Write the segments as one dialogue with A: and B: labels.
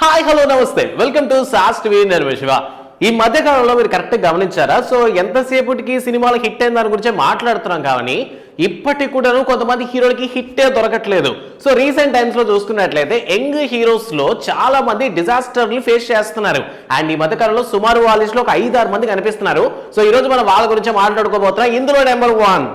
A: Hi hello నమస్తే. Welcome to సాస్ట్ V Siva. ఈ మధ్య కాలంలో మీరు కరెక్ట్ గమనించారా? సో ఎంతసేపటికి సినిమాలు హిట్ అయిన దాని గురించి మాట్లాడుతున్నాం కానీ ఇప్పటికి కూడాను కొంతమంది హీరోలకి హిట్టే దొరకట్లేదు. సో రీసెంట్ టైమ్స్లో చూసుకున్నట్లయితే యంగ్ హీరోస్లో చాలా మంది డిజాస్టర్లు ఫేస్ చేస్తున్నారు. అండ్ ఈ మధ్యకాలంలో సుమారు వాళ్ళ లో ఒక ఐదు ఆరు మంది కనిపిస్తున్నారు. సో ఈ రోజు మనం వాళ్ళ గురించి మాట్లాడుకోబోతున్నాం. ఇందులో number one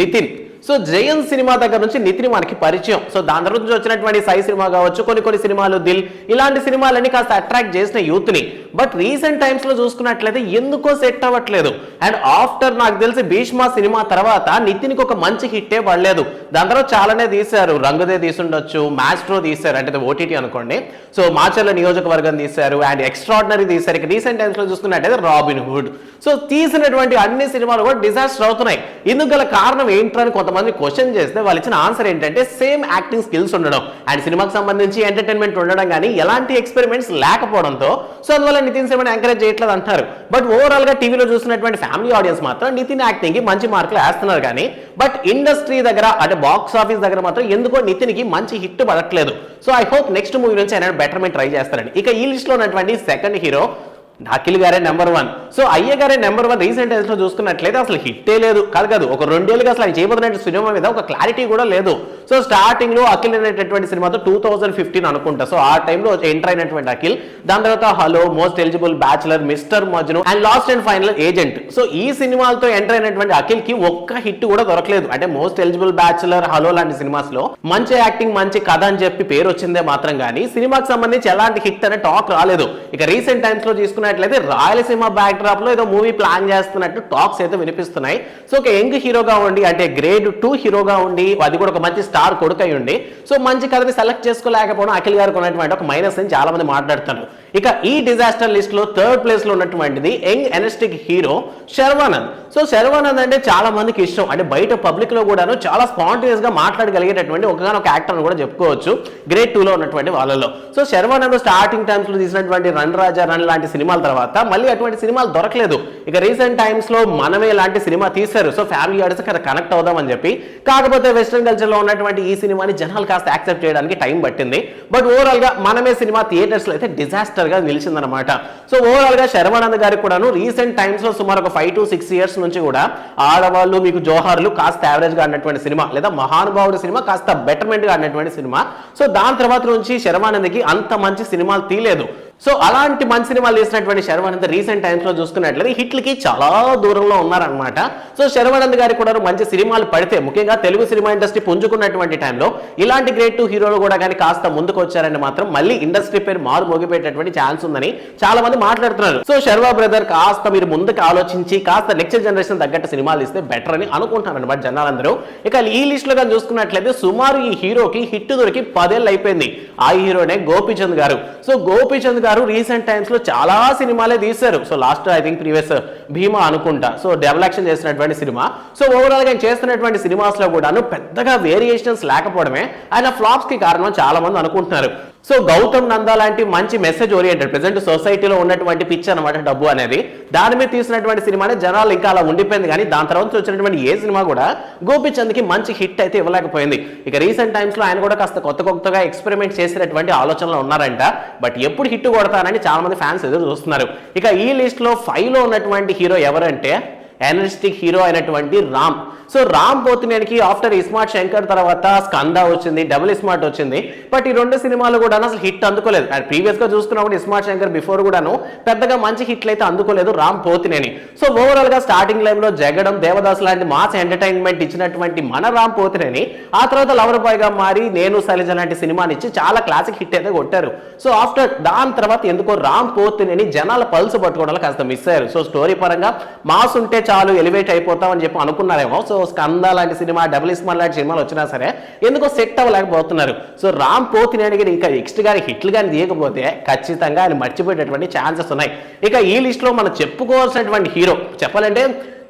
A: Nitin. So Jayam cinema దగ్గర నుంచి నితిన్ మనకి పరిచయం. సో దాని తర్వాత నుంచి వచ్చినటువంటి సాయి సినిమా కావచ్చు కొన్ని కొన్ని సినిమాలు దిల్ ఇలాంటి సినిమాలన్నీ కాస్త అట్రాక్ట్ చేసిన యూత్ని బట్ రీసెంట్ టైమ్స్లో చూసుకున్నట్లయితే ఎందుకో సెట్ అవ్వట్లేదు. అండ్ ఆఫ్టర్ నాకు తెలిసి భీష్మా సినిమా తర్వాత నితిన్కి ఒక మంచి హిట్టే పడలేదు. దాని తర్వాత చాలానే తీశారు. రంగుదే తీసుండొచ్చు మ్యాస్ట్రో తీశారు అంటే ఓటీటీ అనుకోండి. సో మాచర్ల నియోజకవర్గం తీశారు అండ్ ఎక్స్ట్రాడినరీ తీశారు. ఇక రీసెంట్ టైమ్స్లో చూసుకున్నట్టయితే రాబిన్ హుడ్ సో తీసినటువంటి అన్ని సినిమాలు కూడా డిజాస్టర్ అవుతున్నాయి. ఇందుకు గల కారణం ఏంటని కొంతమంది క్వశ్చన్ చేస్తే వాళ్ళు ఇచ్చిన ఆన్సర్ ఏంటంటే సేమ్ యాక్టింగ్ స్కిల్స్ ఉండడం. అండ్ సినిమాకి సంబంధించి ఎంటర్టైన్మెంట్ ఉండడం కానీ ఎలాంటి ఎక్స్పెరిమెంట్స్ లేకపోవడంతో సో అందువల్ల నితిన్ శర్మని ఎంకరేజ్ చేయట్లేదు అంటారు బట్ ఓవరాల్గా టీవీలో చూసినటువంటి ఫ్యామిలీ ఆడియన్స్ మాత్రం నితిన్ యాక్టింగ్కి మంచి మార్కులు వేస్తున్నారు కానీ బట్ ఇండస్ట్రీ దగ్గర అంటే బాక్స్ ఆఫీస్ దగ్గర మాత్రం ఎందుకో నితిన్కి మంచి హిట్ పడట్లేదు. So I hope next movie నుంచి ఆయన బెటర్మెంట్ ట్రై చేస్తారని. ఇక ఈ లిస్ట్లో ఉన్నటువంటి సెకండ్ హీరో అఖిల్ గారే నెంబర్ వన్ సో అయ్య గారే నెంబర్ వన్ రీసెంట్ డేస్లో చూసుకున్నట్లయితే అసలు హిట్టే లేదు. కాదు కాదు ఒక రెండేళ్ళుగా అసలు ఆయన చేయబోతున్న సినిమా మీద ఒక క్లారిటీ కూడా లేదు. సో స్టార్టింగ్లో అఖిల్ అనేటటువంటి సినిమాతో టూ థౌసండ్ ఫిఫ్టీన్ అనుకుంటా. సో ఆ టైంలో ఎంటర్ అయినటువంటి అఖిల్. దాని తర్వాత hello most eligible bachelor mister Majnu and last and final agent. So ఈ సినిమాలతో ఎంటర్ అయినటువంటి అఖిల్కి ఒక్క హిట్ కూడా దొరకలేదు. అంటే మోస్ట్ ఎలిజిబుల్ బ్యాచులర్ హలో లాంటి సినిమాస్లో మంచి యాక్టింగ్ మంచి కథ అని చెప్పి పేరు వచ్చిందే మాత్రం కానీ సినిమాకి సంబంధించి ఎలాంటి హిట్ అనే టాక్ రాలేదు. ఇక రీసెంట్ టైమ్స్లో తీసుకున్నట్లయితే రాయలసీమ బ్యాక్ డ్రాప్లో ఏదో మూవీ ప్లాన్ చేస్తున్నట్టు టాక్స్ అయితే వినిపిస్తున్నాయి. సో ఒక యంగ్ హీరోగా ఉండి అంటే గ్రేడ్ టూ హీరోగా ఉండి అది కూడా ఒక మంచి స్టార్ కొడుకై ఉండి సో మంచి కథని సెలెక్ట్ చేసుకోలేకపోవడం అఖిల్ గారికి ఉన్నటువంటి ఒక మైనస్ అని చాలా మంది మాట్లాడుతున్నారు. ఇక ఈ డిజాస్టర్ లిస్ట్లో థర్డ్ ప్లేస్లో ఉన్నటువంటిది young ఎనస్టిక్ hero Sharwanand. So Sharwanand అంటే చాలా మందికి ఇష్టం. అంటే బయట పబ్లిక్లో కూడాను చాలా స్పాంటేనియస్గా మాట్లాడగలిగేటటువంటి ఒకగానొక యాక్టర్ అని కూడా చెప్పుకోవచ్చు గ్రేట్ టూ లో ఉన్నటువంటి వాళ్ళలో. సో శర్వానంద్ స్టార్టింగ్ టైమ్స్లో తీసినటువంటి రన్ రాజా రన్ లాంటి సినిమాల తర్వాత మళ్ళీ అటువంటి సినిమాలు దొరకలేదు. ఇక రీసెంట్ టైమ్స్లో మనమే లాంటి సినిమా తీశారు. సో ఫ్యామిలీ ఆడియన్స్ కదా కనెక్ట్ అవుదాం అని చెప్పి. కాకపోతే వెస్ట్రన్ కల్చర్లో ఉన్నటువంటి ఈ సినిమాని జనాలు కాస్త యాక్సెప్ట్ చేయడానికి టైం పట్టింది. బట్ ఓవరాల్గా మనమే సినిమా థియేటర్స్లో అయితే డిజాస్టర్గా నిలిచిందనమాట సో ఓవరాల్గా శర్వానంద్ గారికి కూడాను రీసెంట్ టైమ్స్లో సుమారు ఒక ఫైవ్ టు సిక్స్ ఇయర్స్ నుంచి కూడా ఆడవాళ్ళు మీకు జోహార్లు కాస్త యావరేజ్గా అన్నటువంటి సినిమా లేదా మహానుభావుడు సినిమా కాస్త బెటర్మెంట్గా అన్నటువంటి సినిమా. సో దాని తర్వాత నుంచి శర్వానంద్కి అంత మంచి సినిమాలు తీయలేదు. సో అలాంటి మంచి సినిమాలు తీసినటువంటి శర్వానంద్ రీసెంట్ టైమ్స్లో చూసుకున్నట్లయితే హిట్లకి చాలా దూరంలో ఉన్నారనమాట సో శర్వానంద్ గారికి కూడా మంచి సినిమాలు పడితే ముఖ్యంగా తెలుగు సినిమా ఇండస్ట్రీ పుంజుకున్నటువంటి టైంలో ఇలాంటి గ్రేట్ టూ హీరోలు కూడా కానీ కాస్త ముందుకు వచ్చారని మాత్రం మళ్ళీ ఇండస్ట్రీ పేరు మారు మోగిపోయేటటువంటి ఛాన్స్ ఉందని చాలా మంది మాట్లాడుతున్నారు. సో శర్వా బ్రదర్ కాస్త మీరు ముందుకు ఆలోచించి కాస్త నెక్స్ట్ జనరేషన్ తగ్గట్టు సినిమాలు ఇస్తే బెటర్ అని అనుకుంటున్నారు అనమాట జనాలందరూ. ఇక ఈ లిస్ట్లో కానీ చూసుకున్నట్లయితే సుమారు ఈ హీరోకి హిట్ దొరికి పదేళ్ళు అయిపోయింది. ఆ హీరోనే గోపీచంద్ గారు. సో గోపీచంద్ గారు రీసెంట్ టైమ్స్లో చాలా సినిమాలే తీశారు. So last I think previous Bhimaa అనుకుంటా. సో డెవలక్షన్ చేసినటువంటి సినిమా. సో ఓవరాల్గా ఆయన చేస్తున్నటువంటి సినిమాస్లో కూడాను పెద్దగా వేరియేషన్స్ లేకపోవడమే ఆయన ఫ్లాప్స్కి కారణం చాలా మంది అనుకుంటున్నారు. సో గౌతమ్ నందా లాంటి మంచి మెసేజ్ ఓరియంటెడ్ ప్రజెంట్ సొసైటీలో ఉన్నటువంటి పిచ్ అనమాట డబ్బు అనేది. దాని మీద తీసినటువంటి సినిమానే జనాలు ఇంకా అలా ఉండిపోయింది. కానీ దాని తర్వాత వచ్చినటువంటి ఏ సినిమా కూడా గోపిచంద్కి మంచి హిట్ అయితే ఇవ్వలేకపోయింది. ఇక రీసెంట్ టైమ్స్లో ఆయన కూడా కాస్త కొత్త కొత్తగా ఎక్స్పెరిమెంట్ చేసినటువంటి ఆలోచనలో ఉన్నారంట. బట్ ఎప్పుడు హిట్ కొడతానని చాలా మంది ఫ్యాన్స్ ఎదురు చూస్తున్నారు. ఇక ఈ లిస్ట్లో ఫైవ్లో లో ఉన్నటువంటి హీరో ఎవరంటే ఎనర్జిటిక్ హీరో అయినటువంటి రామ్. సో రామ్ పోతినేనికి ఆఫ్టర్ ఇస్మార్ట్ శంకర్ తర్వాత స్కంద వచ్చింది డబుల్ ఇస్మార్ట్ వచ్చింది. బట్ ఈ రెండు సినిమాలు కూడా అసలు హిట్ అందుకోలేదు. అండ్ ప్రీవియస్గా చూసుకున్నప్పుడు ఇస్మార్ట్ శంకర్ బిఫోర్ కూడాను పెద్దగా మంచి హిట్లు అయితే అందుకోలేదు రామ్ పోతినేని. సో ఓవరాల్గా స్టార్టింగ్ లైన్లో జగడం దేవదాస్ లాంటి మాస్ ఎంటర్టైన్మెంట్ ఇచ్చినటువంటి మన రామ్ పోతినేని ఆ తర్వాత లవర్ బాయ్గా మారి నేను శైలజ లాంటి సినిమాని ఇచ్చి చాలా క్లాసిక్ హిట్ అయితే కొట్టారు. సో ఆఫ్టర్ దాని తర్వాత ఎందుకో రామ్ పోతినేని జనాల పల్స్ పట్టుకోవడం కాస్త మిస్ అయ్యారు. సో స్టోరీ పరంగా మాస్ ఉంటే చాలు ఎలివేట్ అయిపోతాం అని చెప్పి అనుకున్నారేమో. సో స్కంద లాంటి సినిమా డబుల్ ఇస్మాన్ లాంటి సినిమాలు వచ్చినా సరే ఎందుకో సెట్ అవ్వలేకపోతున్నారు. సో రామ్ పోతినేని గారు ఇంకా నెక్స్ట్ గారి హిట్లు కానీ తీయకపోతే ఖచ్చితంగా ఆయన మర్చిపోయేటటువంటి ఛాన్సెస్ ఉన్నాయి. ఇక ఈ లిస్ట్లో మనం చెప్పుకోవాల్సినటువంటి హీరో చెప్పాలంటే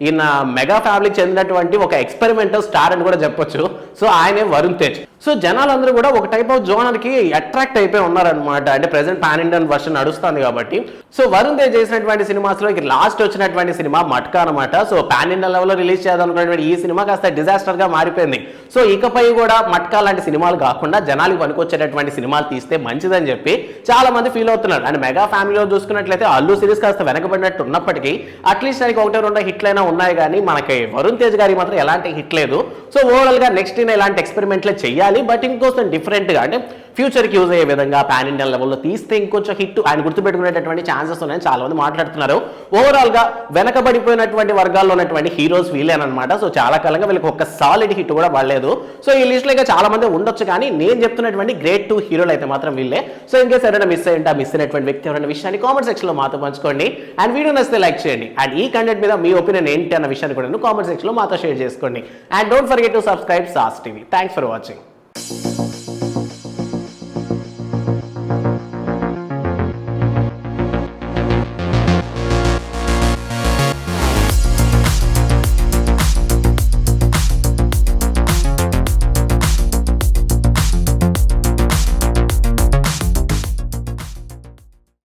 A: ఈయన మెగా ఫ్యామిలీకి చెందినటువంటి ఒక ఎక్స్పెరిమెంటల్ స్టార్ అని కూడా చెప్పొచ్చు. సో ఆయనే వరుణ్ తేజ్. సో జనాలందరూ కూడా ఒక టైప్ ఆఫ్ జోనర్కి అట్రాక్ట్ అయిపోయి ఉన్నారనమాట అంటే ప్రెసెంట్ పాన్ ఇండియన్ వర్షన్ నడుస్తుంది కాబట్టి. సో వరుణ్ తేజ్ చేసినటువంటి సినిమాస్లో ఇక లాస్ట్ వచ్చినటువంటి సినిమా మట్కా అనమాట సో పాన్ ఇండియన్ లెవెల్లో రిలీజ్ చేయాలనుకున్నటువంటి ఈ సినిమా కాస్త డిజాస్టర్గా మారిపోయింది. సో ఇకపై కూడా మట్కా లాంటి సినిమాలు కాకుండా జనాలకు పనికొచ్చేటటువంటి సినిమాలు తీస్తే మంచిదని చెప్పి చాలా మంది ఫీల్ అవుతున్నారు. అండ్ మెగా ఫ్యామిలీలో చూసుకున్నట్లయితే అల్లు సిరీస్ కాస్త వెనకబడినట్టు ఉన్నప్పటికీ అట్లీస్ట్ దానికి ఒకటి రెండు హిట్లైనా ఉన్నాయి కానీ మనకి వరుణ్ తేజ్ గారికి మాత్రం ఎలాంటి హిట్ లేదు. సో ఓవరాల్గా నెక్స్ట్ ఈయన ఇలాంటి ఎక్స్పెరిమెంట్లే చేయాలి బట్ ఇంకోసం డిఫరెంట్గా అంటే ఫ్యూచర్కి యూజ్ అయ్యే విధంగా పాన్ ఇండియన్ లెవెల్లో తీస్తే ఇంకొంచెం హిట్ ఆయన గుర్తుపెట్టుకునేటటువంటి ఛాన్సెస్ ఉన్నాయని చాలా మంది మాట్లాడుతున్నారు. ఓవరాల్గా వెనకబడిపోయినటువంటి వర్గాల్లో ఉన్నటువంటి హీరోస్ వీళ్ళేనమాట సో చాలా కాలంగా వీళ్ళకి ఒక సాలిడ్ హిట్ కూడా పడలేదు సో ఈ లిస్ట్లో ఇంకా చాలా మంది ఉండొచ్చు కానీ నేను చెప్తున్నటువంటి గ్రేట్ టూ హీరోలు అయితే మాత్రం వీళ్ళే. సో ఇంకేస్ ఎవరైనా మిస్ అయ్యింటే మిస్ అయినటువంటి వ్యక్తి ఎవరైనా విషయాన్ని కామెంట్ సెక్షన్లో మాతో పంచుకోండి. అండ్ వీడియో నచ్చితే లైక్ చేయండి. అండ్ ఈ కంటెంట్ మీద మీ ఒపీనియన్ ఏంటి అన్న విషయాన్ని కూడా కామెంట్ సెక్షన్లో మాతో షేర్ చేసుకోండి. And don't forget to subscribe sas TV thanks for watching